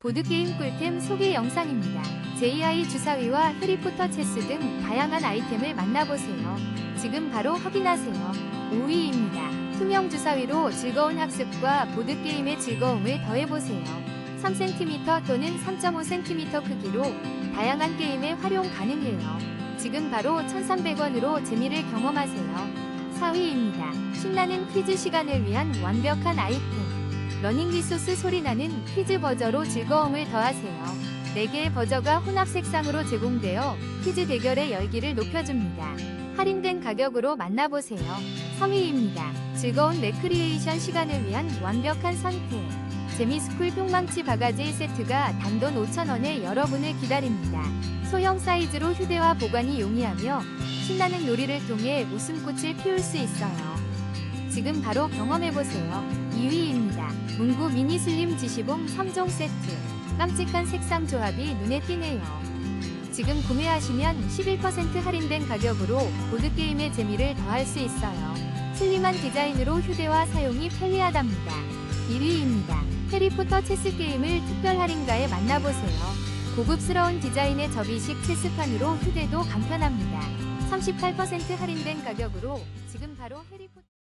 보드게임 꿀템 소개 영상입니다. JI 주사위와 해리포터 체스 등 다양한 아이템을 만나보세요. 지금 바로 확인하세요. 5위입니다. 투명 주사위로 즐거운 학습과 보드게임의 즐거움을 더해보세요. 3cm 또는 3.5cm 크기로 다양한 게임에 활용 가능해요. 지금 바로 1,300원으로 재미를 경험하세요. 4위입니다. 신나는 퀴즈 시간을 위한 완벽한 아이템. 러닝 리소스 소리나는 퀴즈 버저로 즐거움을 더하세요. 4개의 버저가 혼합 색상으로 제공되어 퀴즈 대결의 열기를 높여줍니다. 할인된 가격으로 만나보세요. 3위입니다. 즐거운 레크리에이션 시간을 위한 완벽한 선택. 재미스쿨 뿅망치 바가지 세트가 단돈 5,000원에 여러분을 기다립니다. 소형 사이즈로 휴대와 보관이 용이하며 신나는 놀이를 통해 웃음꽃을 피울 수 있어요. 지금 바로 경험해보세요. 2위입니다. 문구 미니 슬림 지시봉 3종 세트. 깜찍한 색상 조합이 눈에 띄네요. 지금 구매하시면 11% 할인된 가격으로 보드게임의 재미를 더할 수 있어요. 슬림한 디자인으로 휴대와 사용이 편리하답니다. 1위입니다. 해리포터 체스 게임을 특별 할인가에 만나보세요. 고급스러운 디자인의 접이식 체스판으로 휴대도 간편합니다. 38% 할인된 가격으로 지금 바로 해리포터